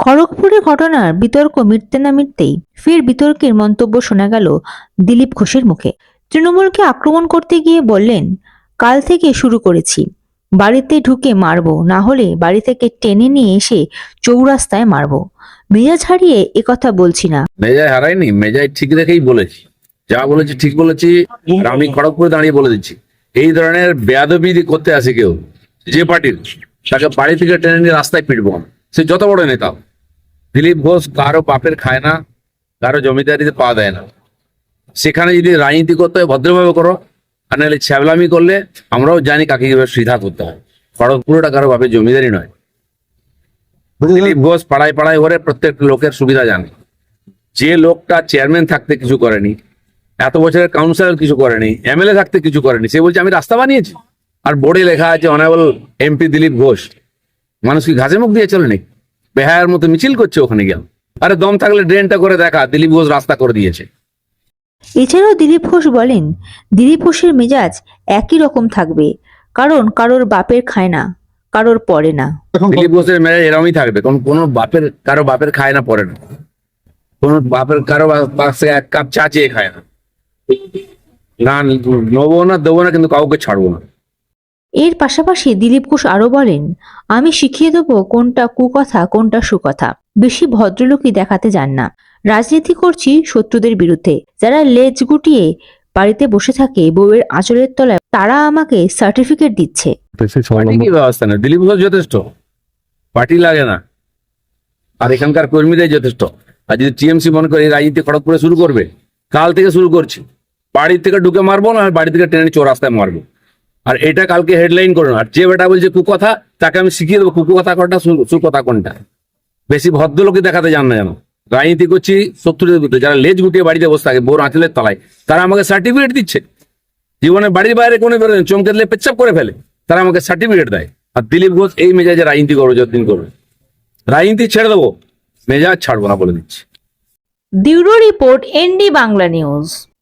খড়গপুরে ঘটনার বিতর্ক মিটতে না মিটতেই ফের বিতর্কের মন্তব্য শোনা গেল দিলীপ ঘোষের মুখে। তৃণমূলকে আক্রমণ করতে গিয়ে বললেন, কাল থেকে শুরু করেছি। বাড়িতে ঢুকে মারবো, না হলে বাড়ি থেকে টেনে নিয়ে এসে চৌরাস্তায় মারবো। মেজাজ হারিয়ে একথা বলছি না। মেজায় হারাইনি মেজায় ঠিক রেখেই বলেছি। যা বলেছি ঠিক বলেছি আমি খড়গপুরে দাঁড়িয়ে বলে দিচ্ছি। এই ধরনের বেয়াদবি করতে আসে কেউ, যে পার্টির, তাকে বাড়ি থেকে টেনে নিয়ে রাস্তায় পিটবো। সে যত বড় নেতা। দিলীপ ঘোষ কারও বাপের খায় না, কারও জমিদারিতে পা দেয় না। সেখানে যদি রাজনীতি করতে হয়, ভদ্রভাবে করো, আর নাহলে ছ্যাবলামি করলে আমরাও জানি কাকে কীভাবে সিধা করতে হয়। খড়গপুরটা কারও বাপের জমিদারি নয়। দিলীপ ঘোষ পাড়ায় পাড়ায় ঘরে প্রত্যেক লোকের সুবিধা জানে। যে লোকটা চেয়ারম্যান থাকতে কিছু করেনি, এত বছরের কাউন্সিলর কিছু করেনি এমএলএ থাকতে কিছু করেনি, সে বলছে, আমি রাস্তা বানিয়েছি। আর বোর্ডে লেখা আছে অনারেবল এমপি দিলীপ ঘোষ। মানুষ কি ঘাসে মুখ দিয়ে চলে নাকি? বেহায়ার মতো মিছিল করছে ওখানে গিয়ে। আরে দম থাকলে ড্রেনটা করে দেখা দিলীপ ঘোষ রাস্তা করে দিয়েছে। এছাড়াও দিলীপ ঘোষ বলেন দিলীপ ঘোষের মেজাজ একই রকম থাকবে। কারণ কারোর বাপের খায় না কারোর পড়ে না। দিলীপ ঘোষের মেজাজ এরমই থাকবে। কোন কোনো বাপের কারও বাপের খায় না পরে না। কোন বাপের কারও পাশে এক কাপ চা চেয়ে খায় না। না নেব না দেবো না কিন্তু কাউকে ছাড়বো না। এর পাশাপাশি দিলীপ ঘোষ আরও বলেন আমি শিখিয়ে দেবো কোনটা কুকথা কোনটা সুকথা। বেশি ভদ্রলোকই দেখাতে যান না। রাজনীতি করছি শত্রুদের বিরুদ্ধে। যারা লেজ গুটিয়ে বাড়িতে বসে থাকে বউয়ের আঁচলের তলায় তারা আমাকে সার্টিফিকেট দিচ্ছে। ব্যবস্থা না দিলীপ ঘোষ যথেষ্ট। পার্টি লাগে না। আর এখানকার কর্মীরাই যথেষ্ট। আর যদি টিএমসি মনে করে এই রাজনীতি খড়গপুরে শুরু করবে কাল থেকে শুরু করছি। বাড়ি থেকে ঢুকে মারবো না আর বাড়ি থেকে ট্রেনে চৌরাস্তায় মারবো। আর এটা কালকে হেডলাইন করো আর যে বেটা বলছে কুকথা, তাকে আমি শিখিয়ে দেবো কুকথা কোনটা সুকথা কোনটা। বেশি ভদ্রলোকে দেখাতে যান না জানো রাজনীতি করছি, শত্রুদের বিরুদ্ধে। যারা লেজ গুটিয়ে বাড়িতে বসে থাকে, বোর আঁচলের তলায়, তারা আমাকে সার্টিফিকেট দিচ্ছে। জীবনে বাড়ির বাইরে কোনো বেরোয় চমকে দিলে পেচ্ছাপ করে ফেলে। তারা আমাকে সার্টিফিকেট দেয়। আর দিলীপ ঘোষ এই মেজাজে রাজনীতি করবে, যতদিন করবে। রাজনীতি ছেড়ে দেবো। মেজাজ ছাড়বো না বলে দিচ্ছি। Bureau report, ND Bangla news.